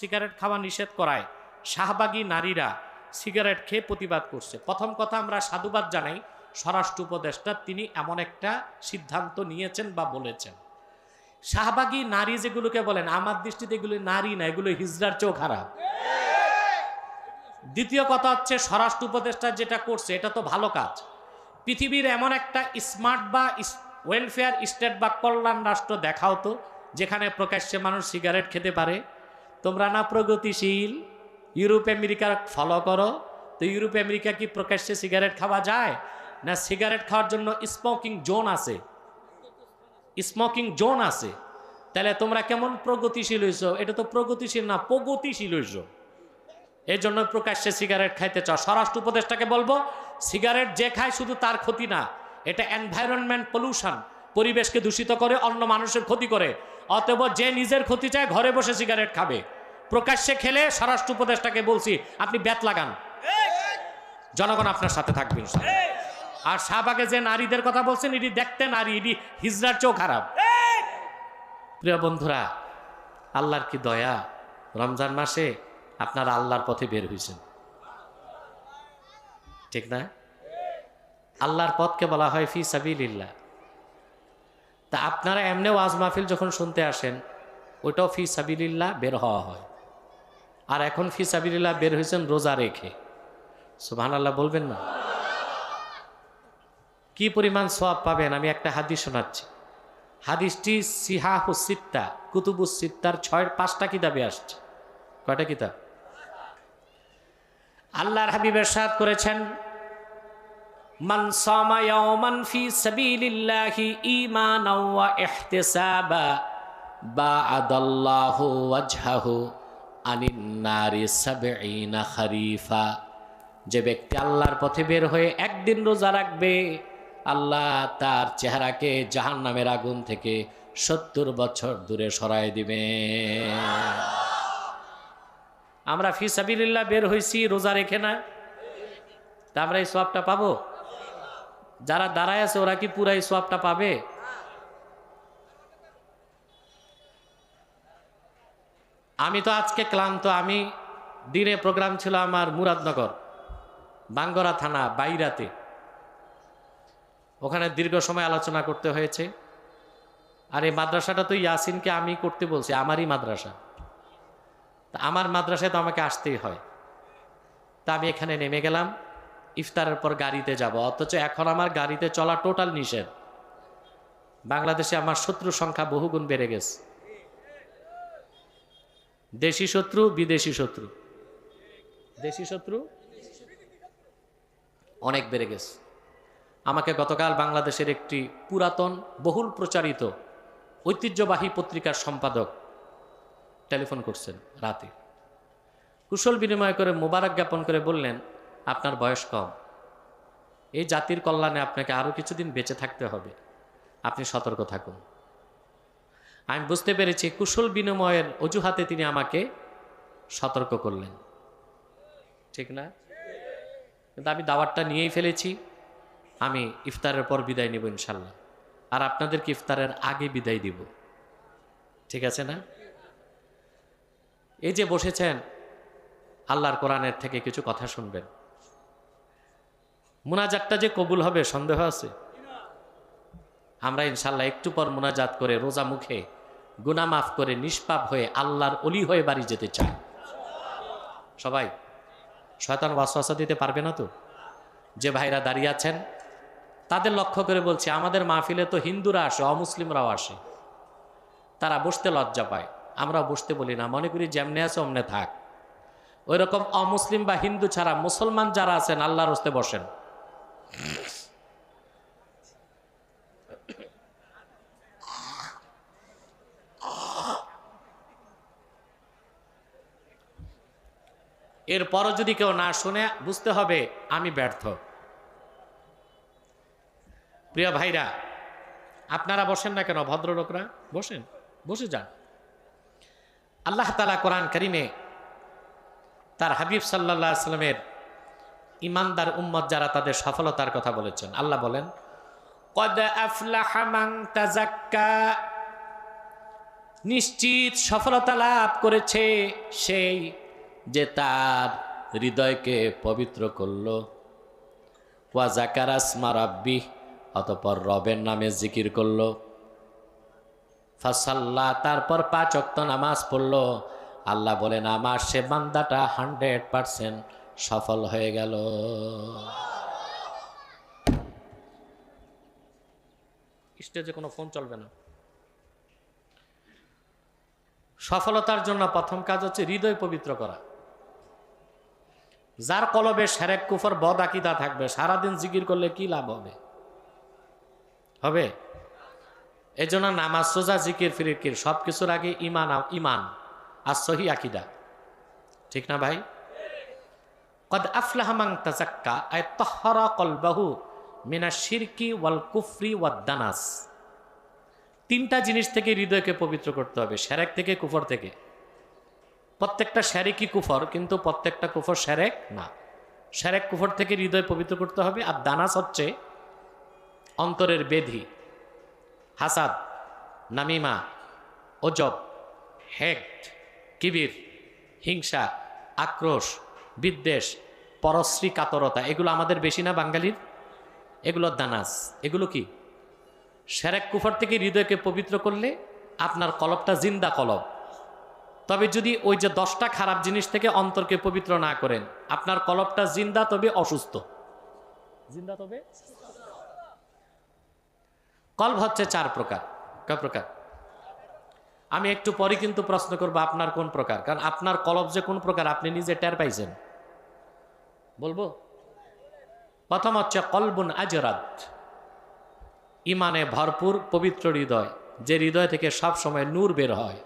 Cigarette খাওয়া নিষেধ করায়। শাহবাগী নারীরা সিগারেট খেয়ে প্রতিবাদ করছে। প্রথম কথা আমরা সাধুবাদ জানাই। স্বরাষ্ট্র উপদেষ্টা তিনি এমন একটা সিদ্ধান্ত নিয়েছেন বা বলেছেন। শাহবাগী নারী যেগুলোকে বলেন, আমার দৃষ্টিতে এগুলো নারী না, এগুলো হিজড়ার চেয়েও খারাপ দ্বিতীয় কথা হচ্ছে, স্বরাষ্ট্র উপদেষ্টা যেটা করছে, এটা তো ভালো কাজ। পৃথিবীর এমন একটা স্মার্ট বা ওয়েলফেয়ার স্টেট বা কল্যাণ রাষ্ট্র দেখাও তো, যেখানে প্রকাশ্যে মানুষ সিগারেট খেতে পারে। তোমরা না প্রগতিশীল? ইউরোপ, আমেরিকা ফলো করো। তো ইউরোপ, আমেরিকা কি প্রকাশ্যে সিগারেট খাওয়া যায়? না সিগারেট খাওয়ার জন্য স্মোকিং জোন আছে? স্মোকিং জোন আছে। তাহলে তোমরা কেমন প্রগতিশীল হইছো? এটা তো প্রগতিশীল না, প্রগতিশীল হইছো। এই জন্য প্রকাশ্যে সিগারেট খাইতে চাও। স্বরাষ্ট্র উপদেষ্টাকে বলব সিগারেট যে খায় শুধু তার ক্ষতি না, এটা এনভায়রনমেন্ট পলিউশন পরিবেশকে দূষিত করে, অন্য মানুষের ক্ষতি করে। অতএব যে নিজের ক্ষতি চায়, ঘরে বসে সিগারেট খাবে। প্রকাশ্যে খেলে স্বরাষ্ট্র উপদেষ্টাকে বলছি, আপনি ব্যাত লাগান। জনগণ আপনার সাথে থাকবেন আর শাহবাগে যে নারীদের কথা বলছেন, এটি দেখতে নারী, এটি হিজড়ার চেয়েও খারাপ। প্রিয় বন্ধুরা, আল্লাহর কি দয়া? রমজান মাসে আপনারা আল্লাহর পথে বের হয়েছেন। ঠিক না? আল্লাহর পথকে বলা হয় ফি সাবিল্লাহ তা আপনারা এমনি ওয়াজ মাহফিল যখন শুনতে আসেন, ওইটাও ফি সাবিল্লাহ বের হওয়া হয়। আর এখন ফি সাবিল্লাহ বের হয়েছেন রোজা রেখে। সুবহান আল্লাহ বলবেন না? কি পরিমাণ সব পাবেন? আমি একটা হাদিস শোনাচ্ছি। হাদিসটি সিহাহু সিত্তা কুতুবুস সিত্তার ছয়, পাঁচটা কিতাবে আসছে। কয়টা কিতাব? আল্লাহর হাবিবের সাথ করেছেন, মান ফি খরিফা। যে ব্যক্তি আল্লাহর পথে বের হয়ে একদিন রোজা রাখবে, আল্লাহ তার চেহারাকে জাহান্নামের আগুন থেকে সত্তর বছর দূরে সরায় দিবে। আমরা ফি সাবিল্লাহ বের হয়েছি রোজা রেখে না। তা আমরা এই সোয়াবটা পাবো? যারা দাঁড়ায় আছে, ওরা কি পুরা এই সোয়াবটা পাবে? আমি তো আজকে ক্লান্ত, আমি দিনে প্রোগ্রাম ছিল আমার মুরাদনগর, বাঙ্গরা থানা, বাইরাতে। ওখানে দীর্ঘ সময় আলোচনা করতে হয়েছে। আর এই মাদ্রাসাটা তো ইয়াসিনকে আমি করতে বলছি, আমারই মাদ্রাসা। তা আমার মাদ্রাসায় তো আমাকে আসতেই হয়। তা আমি এখানে নেমে গেলাম, ইফতারের পর গাড়িতে যাব। অথচ এখন আমার গাড়িতে চলা টোটাল নিষেধ। বাংলাদেশে আমার শত্রু সংখ্যা বহুগুণ বেড়ে গেছে। দেশি শত্রু, বিদেশি শত্রু। দেশি শত্রু? অনেক বেড়ে গেছে। আমাকে গতকাল বাংলাদেশের একটি পুরাতন, বহুল প্রচারিত, ঐতিহ্যবাহী পত্রিকার সম্পাদক টেলিফোন করছেন রাতে। কুশল বিনিময় করে মোবারক জ্ঞাপন করে বললেন, আপনার বয়স কম। এই জাতির কল্যাণে আপনাকে আরও কিছুদিন বেঁচে থাকতে হবে। আপনি সতর্ক থাকুন। আমি বুঝতে পেরেছি, কুশল বিনিময়ের অজুহাতে তিনি আমাকে সতর্ক করলেন। ঠিক না? কিন্তু আমি দাওয়াতটা নিয়েই ফেলেছি। আমি ইফতারের পর বিদায় নেব ইনশাল্লাহ। আর আপনাদেরকে ইফতারের আগে বিদায় দিব। ঠিক আছে না? এই যে বসেছেন, আল্লাহর কোরআনের থেকে কিছু কথা শুনবেন। মুনাজাতটা যে কবুল হবে, সন্দেহ আছে? আমরা ইনশাল্লাহ একটু পর মোনাজাত করে রোজা মুখে গুনা মাফ করে নিষ্পাপ হয়ে আল্লাহর অলি হয়ে বাড়ি যেতে চায়। সবাই, শয়তান ওয়াসওয়াসা দিতে পারবে না তো? যে ভাইরা দাঁড়িয়ে আছেন, তাদের লক্ষ্য করে বলছি, আমাদের মাহফিলে তো হিন্দুরা আসে, অমুসলিমরাও আসে। তারা বসতে লজ্জা পায়। আমরা বসতে বলি না, মনে করি যেমনে আছে অমনে থাক। ওই রকম অমুসলিম বা হিন্দু ছাড়া মুসলমান যারা আছেন, আল্লাহর হস্তে বসেন। এরপরও যদি কেউ না শুনে, বুঝতে হবে আমি ব্যর্থ। প্রিয় ভাইরা, আপনারা বসেন না কেন? ভদ্রলোকরা, বসেন, বসে যান। আল্লাহ তালা কোরআন করিমে তার হাবিব সাল্লাহ আসলামের ইমানদার উম্মত যারা, তাদের সফলতার কথা বলেছেন। আল্লাহ বলেন নিশ্চিত সফলতা লাভ করেছে সেই যে তার হৃদয়কে পবিত্র করল। ওয়া জাকারাসমা রাব্বি, অতপর রবের নামে জিকির করল। ফাসাল্লা, তারপর পাঁচ অক্ত নামাজ পড়ল। আল্লাহ বলেন, আমার সে বান্দাটা হান্ড্রেড পারসেন্ট সফল হয়ে গেল। স্টেজে কোনো ফোন চলবে না। সফলতার জন্য প্রথম কাজ হচ্ছে হৃদয় পবিত্র করা। যার কলবে সেরেক, কুফর, বদ, আকিদা থাকবে, সারাদিন জিকির করলে কি লাভ হবে? হবে? এই জন্য নামাজ, সোজা, জিকির ফিরিকির সব কিছুর আগে ইমান ইমান আর সহি আকিদা। ঠিক না ভাই? কদ আফলাহামাং তাজাক্কা, আয় তহরা কলবাহু মিনা শিরকি ওয়াল কুফরি ওয়াদ দানাস। তিনটা জিনিস থেকে হৃদয়কে পবিত্র করতে হবে, সেরেক থেকে, কুফর থেকে। প্রত্যেকটা শ্যারেকই কুফর? কিন্তু প্রত্যেকটা কুফর শ্যারেক না। শ্যারেক কুফর থেকে হৃদয় পবিত্র করতে হবে। আর দানাস হচ্ছে অন্তরের বেধি, হাসাদ, নামিমা অজব হেক কিবির, হিংসা, আক্রোশ, বিদ্বেষ, পরশ্রী কাতরতা। এগুলো আমাদের বেশি না বাঙালির? এগুলো দানাস। এগুলো কি? সেরেক কুফর থেকে হৃদয়কে পবিত্র করলে আপনার কলবটা জিন্দা কলব। তবে যদি ওই যে দশটা খারাপ জিনিস থেকে অন্তরকে পবিত্র না করেন, আপনার কলবটা জিন্দা তবে অসুস্থ। জিন্দা তবে? কলব হচ্ছে চার প্রকার। কয় প্রকার? আমি একটু পরে কিন্তু প্রশ্ন করব আপনার কোন প্রকার? কারণ আপনার কলব যে কোন প্রকার, আপনি নিজে টের পাইছেন। বলব? প্রথম হচ্ছে কলবুন আজরাত। ইমানে ভরপুর পবিত্র হৃদয়, যে হৃদয় থেকে সব সময় নূর বের হয়।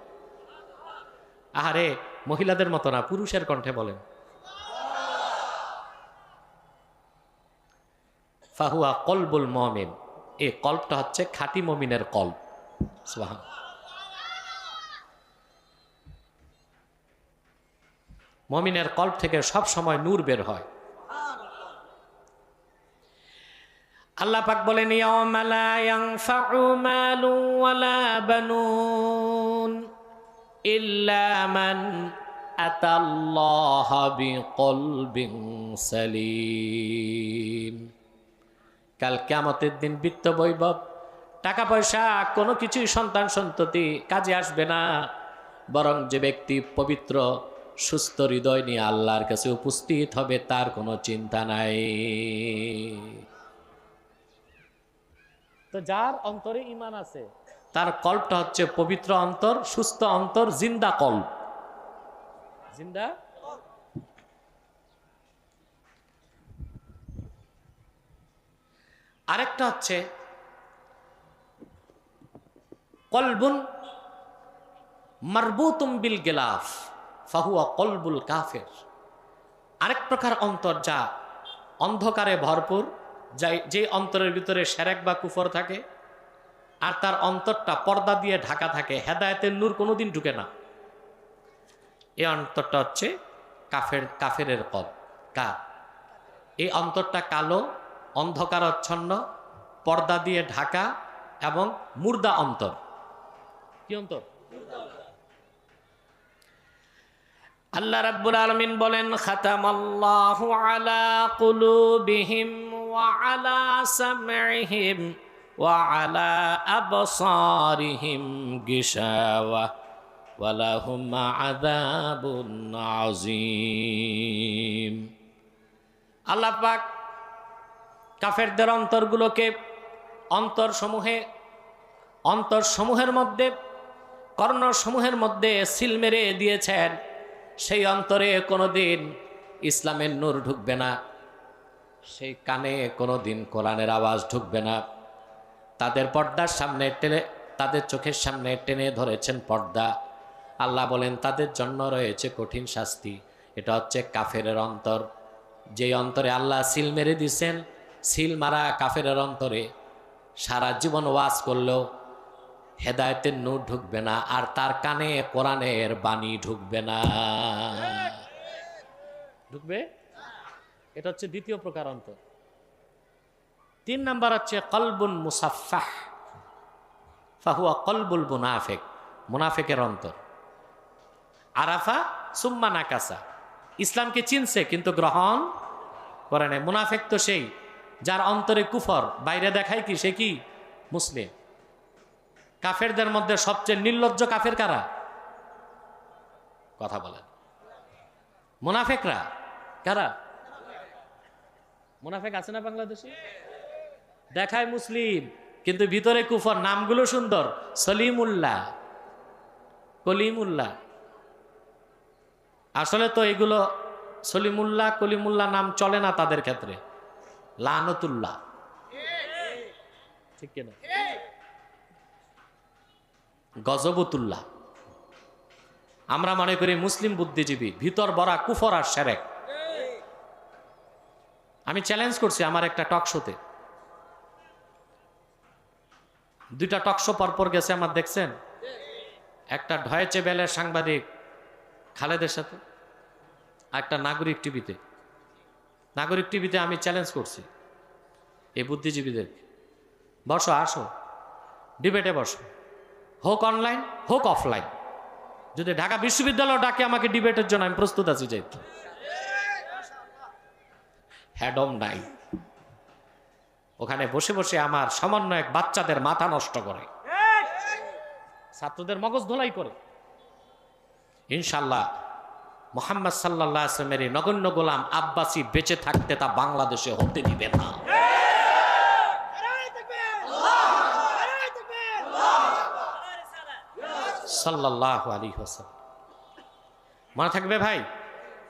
আহারে, মহিলাদের মতো না, পুরুষের কণ্ঠে বলেন। ফাহুয়া কলবুল মমিন। এই কল্পটা হচ্ছে খাঁটি মমিনের কল্প। মমিনের কল্প থেকে সব সময় নূর বের হয়। আল্লাহ পাক বলেন, ইয়াউমা লা ইয়ানফাউ মালু ওয়ালা বানুন। ইল্লা মান আতাল্লাহ কাল কিয়ামতের দিন বৃত্ত বৈভব, টাকা পয়সা, কোনো কিছুই সন্তান সন্ততি কাজে আসবে না। বরং যে ব্যক্তি পবিত্র, সুস্থ হৃদয় নিয়ে আল্লাহর কাছে উপস্থিত হবে, তার কোনো চিন্তা নাই। তো যার অন্তরে ইমান আছে তার কল্পটা হচ্ছে পবিত্র অন্তর, সুস্থ অন্তর, জিন্দা কল্প। জিন্দা? আরেকটা হচ্ছে কলবুন মারবুতুম বিল গেলাফ, ফাহুয়া কলবুল কাফের। আরেক প্রকার অন্তর যা অন্ধকারে ভরপুর, যাই যে অন্তরের ভিতরে সেরেক বা কুফর থাকে আর তার অন্তরটা পর্দা দিয়ে ঢাকা থাকে। হেদায়েতের নূর কোনোদিন ঢুকে না। এই অন্তরটা হচ্ছে কাফের, কাফেরের কল। কা এই অন্তরটা কালো, অন্ধকারচ্ছন্ন, পর্দা দিয়ে ঢাকা এবং মুর্দা অন্তর। কি অন্তর? আল্লাহ রাব্বুল আলামিন বলেন, খাতামাল্লাহু আলা কুলুবিহিম ওয়া আলা সামঈহিম। আবসারিহিম গিশাওয়া ওয়া লাহুম আযাবুন আযীম আল্লাহ পাক কাফেরদের অন্তরগুলোকে অন্তরসমূহে, অন্তরসমূহের মধ্যে, কর্ণসমূহের মধ্যে সিল মেরে দিয়েছেন। সেই অন্তরে কোনো দিন ইসলামের নূর ঢুকবে না। সেই কানে কোনো দিন কোরআনের আওয়াজ ঢুকবে না। তাদের পর্দার সামনে টেনে, তাদের চোখের সামনে টেনে ধরেছেন পর্দা। আল্লাহ বলেন, তাদের জন্য রয়েছে কঠিন শাস্তি। এটা হচ্ছে কাফের অন্তর। যেই অন্তরে আল্লাহ সিল মেরে দিছেন, সিল মারা কাফের অন্তরে সারা জীবন ওয়াজ করলেও হেদায়তের নূর ঢুকবে না, আর তার কানে কোরআনের বাণী ঢুকবে না। ঢুকবে? এটা হচ্ছে দ্বিতীয় প্রকার অন্তর। তিন নাম্বার হচ্ছে কলবুন মুসাফাহ ফাহুয়া কলবুল মুনাফেক, মুনাফেকের অন্তর। আরাফা, সুম্মা নাকাসা। ইসলামকে চিনছে কিন্তু গ্রহণ করে নাই? মুনাফেক তো সেই, যার অন্তরে কুফর, বাইরে দেখায় কি সে কি? মুসলিম। কাফেরদের মধ্যে সবচেয়ে নির্লজ্জ কাফের কারা? কথা বলেন। মুনাফেকরা, কারা? মুনাফেক আছে না বাংলাদেশে? দেখায় মুসলিম, কিন্তু ভিতরে কুফর নামগুলো সুন্দর। সলিমুল্লাহ। কলিমুল্লাহ। আসলে তো এগুলো সলিমুল্লাহ, কলিমুল্লাহ নাম চলে না তাদের ক্ষেত্রে। লানতুল্লাহ। ঠিক কিনা? গজবতুল্লাহ। আমরা মনে করি মুসলিম বুদ্ধিজীবী, ভিতর বরা কুফর আর সেরেক। আমি চ্যালেঞ্জ করছি আমার একটা টক শোতে দুইটা টকশো পরপর গেছে আমার, দেখছেন? একটা ঢয়েচে বেলের সাংবাদিক খালেদের সাথে একটা নাগরিক টিভিতে। নাগরিক টিভিতে আমি চ্যালেঞ্জ করছি এই বুদ্ধিজীবীদের। বসো, আসো। ডিবেটে বসো। হোক অনলাইন হোক অফলাইন যদি ঢাকা বিশ্ববিদ্যালয় ডাকে আমাকে ডিবেটের জন্য, আমি প্রস্তুত আছি যাইতে হ্যাডম নাই ওখানে বসে বসে আমার সমন্বয়ক বাচ্চাদের মাথা নষ্ট করে। ছাত্রদের মগজ ধোলাই করে। ইনশাল্লাহ মোহাম্মদ সাল্লাহ আসলামের এই নগণ্য গোলাম আব্বাসি বেঁচে থাকতে তা বাংলাদেশে হতে দিবে না। সাল্লাহ আলী হোসেন মনে থাকবে ভাই?